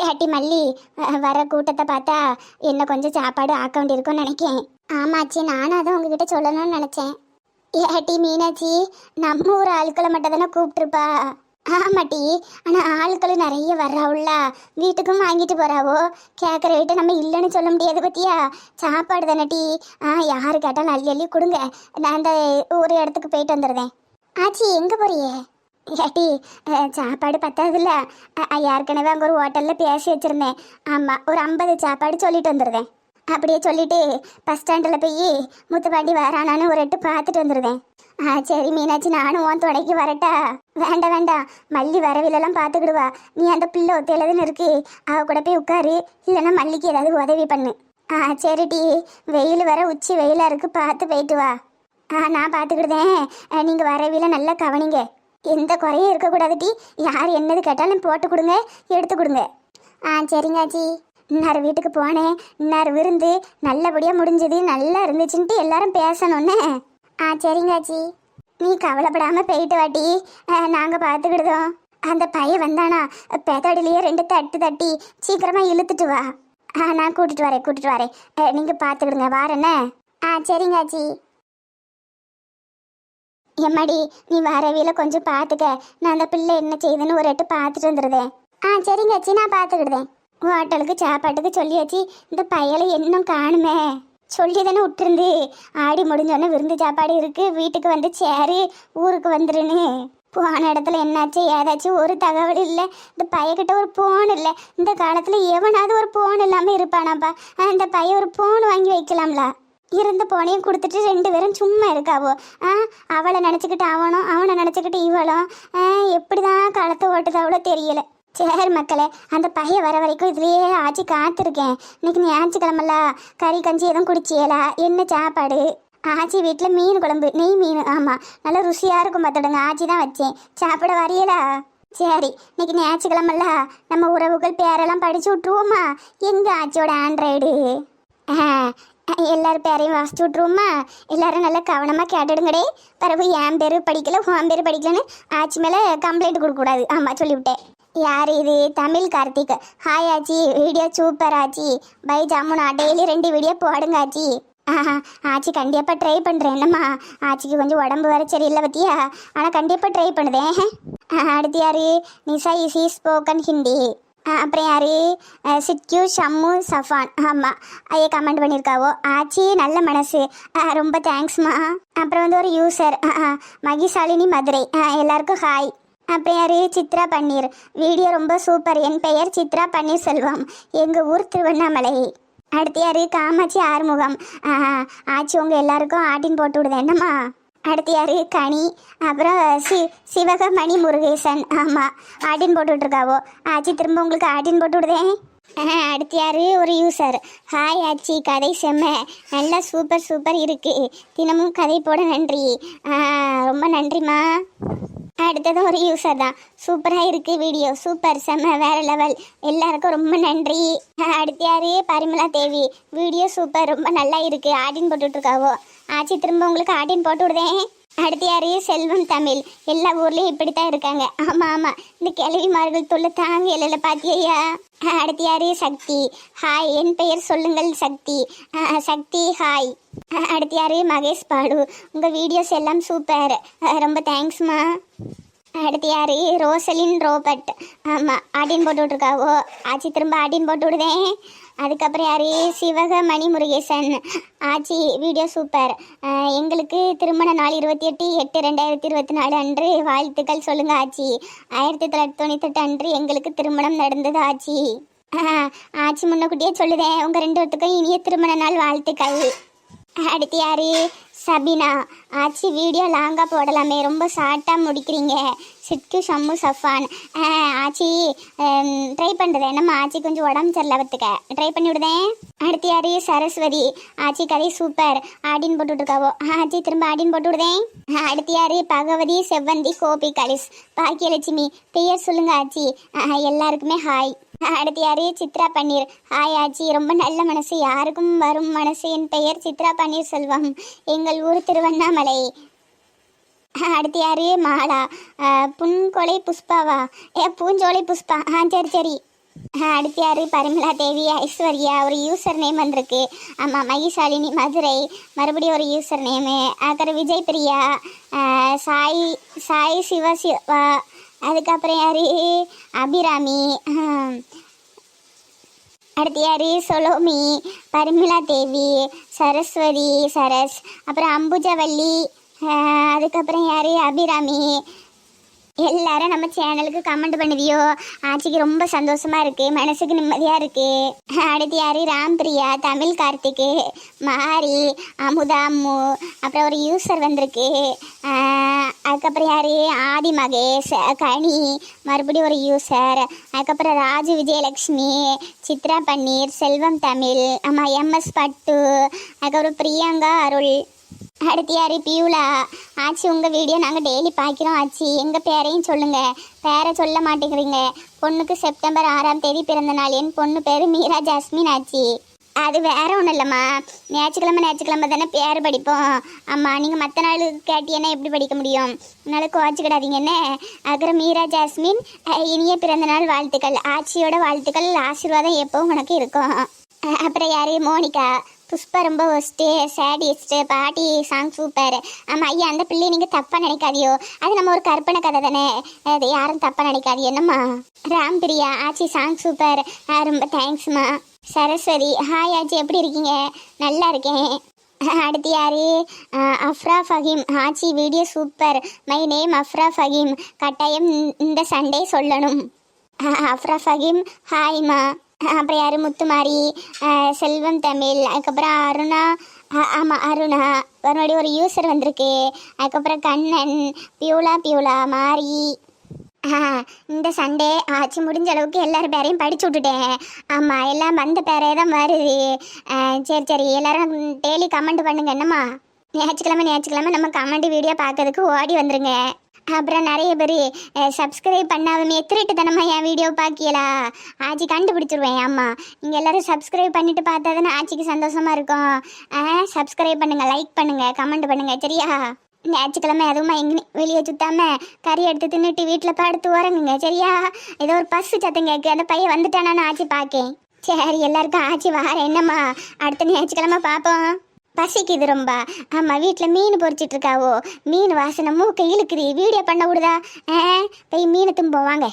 ஏட்டி மல்லி வர கூட்டத்தை பார்த்தா என்ன கொஞ்சம் சாப்பாடு ஆக்க வேண்டியிருக்கும்னு நினைக்கேன். ஆமாச்சி நானும் அதை உங்ககிட்ட சொல்லணும்னு நினச்சேன். ஏட்டி மீனாட்சி நம்ம ஊர் ஆட்களை மட்டும் தானே கூப்பிட்டுருப்பா. ஆமாட்டி ஆனால் ஆட்களும் நிறைய வர்றாவுல்ல. வீட்டுக்கும் வாங்கிட்டு போகிறாவோ கேட்குற வீட்டை நம்ம இல்லைன்னு சொல்ல முடியாது பத்தியா? சாப்பாடு தானே டீ. ஆ யார் கேட்டாலும் அள்ளி அள்ளி கொடுங்க. நான் அந்த ஒரு இடத்துக்கு போயிட்டு வந்துடுறேன். ஆச்சி எங்கே போறியே? ஏட்டி சாப்பாடு பத்தாதுல்ல. ஏற்கனவே அங்கே ஒரு ஹோட்டலில் பேசி வச்சுருந்தேன் ஆமாம் ஒரு ஐம்பது சாப்பாடு சொல்லிட்டு வந்துடுறேன் அப்படியே சொல்லிட்டு பஸ் ஸ்டாண்டில் போய் முத்துப்பாண்டி வரானான்னு ஒரு எட்டு பார்த்துட்டு வந்துடுவேன் ஆ சரி மீனாட்சி நானும் உன் துணைக்கு வரட்டா? வேண்டாம் வேண்டாம் மல்லி வரவிலெல்லாம் பார்த்துக்கிடுவா நீ அந்த பிள்ளை ஒத்தையிலதுன்னு இருக்கு? அவ கூட போய் உட்காரு. இல்லைன்னா மல்லிக்கு ஏதாவது உதவி பண்ணு. ஆ சரிடி வெயில் வர உச்சி வெயிலாக இருக்குது பார்த்து போயிட்டு வா. ஆ நான் பார்த்துக்கிடுதேன் நீங்கள் வரவில நல்லா கவனிங்க. எந்த குறையும் இருக்கக்கூடாது டி. யார் என்னது கேட்டாலும் போட்டு கொடுங்க எடுத்து கொடுங்க. ஆ சரிங்க ஆச்சி. இன்னார் வீட்டுக்கு போனேன். இன்னார் விருந்து நல்லபடியாக முடிஞ்சது. நல்லா இருந்துச்சுன்ட்டு எல்லாரும் பேசணுன்னே ஆ சரிங்க ஆச்சி. நீ கவலைப்படாமல் போயிட்டு வாட்டி நாங்கள் பார்த்துக்கிடுதோம். அந்த பையன் வந்தானா பெதடிலேயே ரெண்டு தட்டு தட்டி சீக்கிரமாக இழுத்துட்டு வா. ஆ நான் கூட்டிகிட்டு வரேன் கூட்டிகிட்டு வரேன். நீங்கள் பார்த்துக்கிடுங்க வாரேண்ணே ஆ சரிங்க ஆச்சி. எம்மாடி நீ வரவில கொஞ்சம் பார்த்துக்க நான் அந்த பிள்ளை என்ன செய்யுதுன்னு ஒரு எட்டு பார்த்துட்டு வந்துடுதேன் ஆ சரிங்க அச்சி நான் பார்த்துக்கிடுதேன் ஹோட்டலுக்கு சாப்பாட்டுக்கு சொல்லியாச்சு இந்த பயலை இன்னும் காணுமே. சொல்லி தானே விட்டுருந்து. ஆடி முடிஞ்சோடனே விருந்து சாப்பாடு இருக்கு. வீட்டுக்கு வந்து சேரு ஊருக்கு வந்துருன்னு. போன இடத்துல என்னாச்சு ஏதாச்சும் ஒரு தகவல் இல்லை. இந்த பையக்கிட்ட ஒரு ஃபோன் இல்லை. இந்த காலத்தில் எவனாவது ஒரு ஃபோன் இல்லாமல் இருப்பானாப்பா. இந்த பையன் ஒரு ஃபோன் வாங்கி வைக்கலாம்ல. இருந்த போனையும் கொடுத்துட்டு ரெண்டு பேரும் சும்மா இருக்காவோ ஆ அவளை நினச்சிக்கிட்டு அவனும் அவனை நினச்சிக்கிட்டு இவளும் ஆ எப்படிதான் காலத்தை ஓட்டுதாவளோ தெரியல. சரி மக்களே அந்த பைய வர வரைக்கும் இதுலயே ஆச்சு காத்திருக்கேன். இன்னைக்கு ஞாயிற்றுக்கிழமல கறி கஞ்சி எதுவும் குடிச்சியலா? என்ன சாப்பாடு? ஆச்சி வீட்டில் மீன் குழம்பு நெய் மீன் ஆமாம் நல்லா ருசியாக இருக்கும் பார்த்துடுங்க. ஆச்சி தான் வச்சேன். சாப்பிட வரையலா? சரி இன்னைக்கு ஞாயிற்றுக்கிழமல்ல நம்ம உறவுகள் பேரெல்லாம் படிச்சு விட்ருவோமா எங்க ஆச்சியோட ஆண்ட்ராய்டு ஆ எல்லாரும் பேரையும் வாசிச்சு விட்ருவோமா எல்லாரும் நல்லா கவனமாக கேட்டுடுங்கடே. பிறகு என் பேர் படிக்கல உன் பேர் படிக்கலன்னு ஆச்சி மேலே கம்ப்ளைண்ட் கொடுக்கக்கூடாது. ஆமாம் சொல்லிவிட்டேன். யார் இது? தமிழ் கார்த்திக். ஹாய் ஆச்சி. வீடியோ சூப்பர் ஆச்சி. பை ஜாமுனா டெய்லி ரெண்டு வீடியோ போடுங்க ஆச்சி. ஆஹா ஆச்சி கண்டிப்பாக ட்ரை பண்ணுறேன் என்னம்மா? ஆச்சிக்கு கொஞ்சம் உடம்பு வர சரியில்லை பற்றியா ஆனால் கண்டிப்பாக ட்ரை பண்ணுதேன் ஆ, அடுத்து யார்? நிசா இசி ஸ்போக்கன் ஹிந்தி. அப்புறம் யாரு? அஹ், சிட்கியூ ஷம்மு சஃபான். ஆமாம் ஐயா கமெண்ட் பண்ணியிருக்காவோ ஆச்சி நல்ல மனசு. ரொம்ப தேங்க்ஸ்மா அப்புறம் வந்து ஒரு யூசர் மகிசாலினி மதுரை. எல்லாருக்கும் ஹாய் அப்புறம் யார்? சித்ரா பன்னீர். வீடியோ ரொம்ப சூப்பர் என் பெயர் சித்ரா பன்னீர் செல்வம் எங்கள் ஊர் திருவண்ணாமலை. அடுத்து யார்? காமாட்சி ஆறுமுகம். ஆச்சி உங்கள் எல்லாருக்கும் ஆட்டின் போட்டு விடுதேன். என்னம்மா? அடுத்து யார் கனி அப்புறம் சி சிவகமணி முருகேசன் ஆமாம் ஆட்டின் போட்டு விட்ருக்காவோ ஆச்சி திரும்ப உங்களுக்கு ஆட்டின் போட்டு விடுதேன் ஆ, அடுத்து யார் ஒரு யூசர். ஹாய் ஆச்சி கதை செம்ம. நல்லா சூப்பர் சூப்பர் இருக்குது தினமும் கதை போட நன்றி. ரொம்ப நன்றிம்மா. அடுத்தது ஒரு யூசர் தான். சூப்பராக இருக்குது வீடியோ. சூப்பர் செம்ம வேற லெவல். எல்லாருக்கும் ரொம்ப நன்றி. ஆ, அடுத்து யார் பரிமலா தேவி. வீடியோ சூப்பர் ரொம்ப நல்லா இருக்குது ஆடின் போட்டுட்ருக்காவோ. ஆச்சி திரும்ப உங்களுக்கு ஆட்டின் போட்டு விடுதேன். அடுத்து யாரு செல்வம் தமிழ். எல்லா ஊர்லயும் இப்படித்தான் இருக்காங்க. ஆமா ஆமா. இந்த கிளவிமார்கள் தொல்லை தாங்க இல்லைல்ல பாத்தியா அடுத்து யாரு சக்தி. ஹாய் என் பெயர் சொல்லுங்கள் சக்தி. சக்தி ஹாய். அடுத்த அடுத்து யாரு மகேஷ் பாடு உங்க வீடியோஸ் எல்லாம் சூப்பர். ரொம்ப தேங்க்ஸ்மா அடுத்து யாரு? Rosalin Robert. ஆமாம் ஆடின் போட்டு விட்ருக்காவோ ஆச்சி திரும்ப ஆடின் போட்டு விடுதேன் அதுக்கப்புறம் யாரு? சிவக மணி முருகேசன் ஆச்சி வீடியோ சூப்பர் எங்களுக்கு திருமண நாள் இருபத்தி எட்டு எட்டு ரெண்டாயிரத்தி இருபத்தி நாலு அன்று. வாழ்த்துக்கள் சொல்லுங்கள் ஆச்சி. ஆயிரத்தி தொள்ளாயிரத்தி தொண்ணூத்தெட்டு அன்று எங்களுக்கு திருமணம் நடந்தது ஆச்சி. ஆச்சி முன்னக்கூட்டியே சொல்லுதேன் உங்கள் ரெண்டு பேர்த்துக்கும் இனிய திருமண நாள் வாழ்த்துக்கள். அடுத்து யாரு சபினா ஆச்சி வீடியோ லாங்காக போடலாமே. ரொம்ப ஷார்ட்டாக முடிக்கிறீங்க. சிட்கு ஷம்மு சஃபான். ஆ, ஆச்சி ட்ரை பண்ணுறது என்னம்மா ஆச்சி கொஞ்சம் உடம்பு சரியில்லை வத்துக்க ட்ரை பண்ணி விடுதேன் அடுத்தியாரு சரஸ்வதி ஆச்சி கதை சூப்பர். ஆடின் போட்டு விட்ருக்காவோ ஆச்சி திரும்ப ஆடின் போட்டு விடுதேன் ஆ, அடுத்து பகவதி செவ்வந்தி கோபி கலிஸ் பாக்கியலட்சுமி பெயர் சொல்லுங்க ஆச்சி. எல்லாருக்குமே ஹாய் அடுத்து யாரு? சித்ரா பன்னீர். ஹாய் ஆச்சி ரொம்ப நல்ல மனசு. யாருக்கும் வரும் மனசு. என் பெயர் சித்ரா பன்னீர் செல்வம். எங்கள் ஊர் திருவண்ணாமலை. அடுத்து யாரு? மாலா. புன்கொலை புஷ்பாவா? ஏ பூஞ்சோலை புஷ்பா. ஆ சரி சரி. அடுத்து யாரு? பரிமலா தேவி ஐஸ்வர்யா. ஒரு யூசர் நேம் வந்திருக்கு. ஆமாம் மகிஷாலினி மதுரை. மறுபடியும் ஒரு யூசர் நேமு அப்புறம் விஜய் பிரியா. சாய் சாய் சிவ சிவா அதுக்கப்புறம் யாரு? அபிராமி. அடுத்து யாரு? சொலோமி பரிமிளா தேவி சரஸ்வதி சரஸ். அப்புறம் அம்புஜவல்லி அதுக்கப்புறம் யாரு? அபிராமி. எல்லாரும் நம்ம சேனலுக்கு கமெண்ட் பண்ணுவியோ? ஆச்சிக்கு ரொம்ப சந்தோஷமா இருக்கு. மனசுக்கு நிம்மதியா இருக்கு. அடுத்து யாரு? ராம்பிரியா தமிழ் கார்த்திக்கு மாரி அமுதா அம்மு அப்புறம் ஒரு யூசர் வந்திருக்கு. ஆஹ் அதுக்கப்புறம் யார்? ஆதி மகேஷ் கனி மறுபடியும் ஒரு யூசர் அதுக்கப்புறம் ராஜு விஜயலக்ஷ்மி சித்ரா பன்னீர் செல்வம் தமிழ் ஆமாம் எம்எஸ் பட்டு அதுக்கப்புறம் பிரியங்கா அருள். அடுத்து யார்? பியூலா. ஆச்சு உங்கள் வீடியோ நாங்கள் டெய்லி பார்க்குறோம் ஆச்சி. எங்கள் பேரையும் சொல்லுங்கள் பேரை சொல்ல மாட்டேங்கிறீங்க. பொண்ணுக்கு செப்டம்பர் ஆறாம் தேதி பிறந்த நாள். என் பொண்ணு பேர் மீரா ஜாஸ்மின் ஆச்சி. அது வேற ஒன்றும் இல்லைம்மா. ஞாயிற்றுக்கிழமை ஞாயிற்றுக்கிழமை தானே பேர் படிப்போம். ஆமாம் நீங்கள் மற்ற நாள் கேட்டீங்கன்னா எப்படி படிக்க முடியும்? அதனால கோச்சிக்கிடாதீங்க என்ன? அப்புறம் மீரா ஜாஸ்மின் இனிய பிறந்த நாள் வாழ்த்துக்கள். ஆட்சியோட வாழ்த்துக்கள் ஆசீர்வாதம் எப்போவும் உனக்கு இருக்கும். அப்புறம் யாரு? மோனிகா. புஷ்பா ரொம்ப ஒஸ்ட்டு சேடிஸ்ட்டு பாட்டி சாங் சூப்பர் ஆமாம் ஐயா அந்த பிள்ளையை நீங்கள் தப்பாக நினைக்காதியோ. அது நம்ம ஒரு கற்பனை கதை தானே. அது யாரும் தப்பாக நினைக்காது என்னம்மா? ராம் பிரியா ஆச்சி சாங் சூப்பர் ஆ, ரொம்ப தேங்க்ஸ்மா சரஸ்வதி ஹாய் ஆச்சி எப்படி இருக்கீங்க? நல்லா இருக்கேன். அடுத்து யாரு? அஃப்ரா ஃபஹீம். ஆச்சி video super my name Afra Faheem. கட்டாயம் இந்த- சண்டே சொல்லணும். அஃப்ரா ஃபஹீம் ஹாய்மா அப்புறம் யார்? முத்துமாரி. செல்வம் தமிழ். அதுக்கப்புறம் அருணா. ஆமாம் அருணா. மறுபடியும் ஒரு யூசர் வந்திருக்கு. அதுக்கப்புறம் கண்ணன். பியூலா பியூலா மாரி. இந்த சண்டே ஆச்சு முடிஞ்ச அளவுக்கு எல்லாரும் பேரையும் படிச்சு விட்டுட்டேன். ஆமாம் எல்லாம் வந்த பேரே தான் வருது. சரி சரி எல்லாரும் டெய்லி கமெண்ட் பண்ணுங்க என்னம்மா? ஞாயிற்றுக்கிழமை ஞாயிற்றுக்கிழமை நம்ம கமெண்ட் வீடியோ பார்க்கறதுக்கு ஓடி வந்துருங்க. அப்புறம் நிறைய பேர் சப்ஸ்கிரைப் பண்ணாமே திருட்டு தானம்மா என் வீடியோ பார்க்கியலா ஆச்சி கண்டுபிடிச்சிருவேன் ஆமாம் நீங்கள் எல்லோரும் சப்ஸ்கிரைப் பண்ணிவிட்டு பார்த்தா தானே ஆச்சிக்கு சந்தோஷமாக இருக்கும். சப்ஸ்கிரைப் பண்ணுங்கள் லைக் பண்ணுங்கள் கமெண்ட் பண்ணுங்கள் சரியா? ஞாயிற்றுக்கிழமை அதுவுமா எங்கேயும் வெளியே சுத்தாம கறி எடுத்து தின்னுட்டு வீட்டில் படுத்து உறங்குங்க சரியா? ஏதோ ஒரு பஸ்ஸு சத்தம் கேட்கு அந்த பையன் வந்துட்டானான்னு ஆச்சு பார்க்கேன் சரி எல்லாருக்கும் ஆச்சு வார என்னம்மா? அடுத்த ஞாயிற்றுக்கிழமை பார்ப்போம் பசிக்குது ரொம்ப. ஆமாம் வீட்டில் மீன் பொரிச்சிட்டு இருக்காவோ மீன் வாசனை மூக்க இழுக்குது. வீடியோ பண்ண விடுதா? ஆ போய் மீனை தும்போம் வாங்க.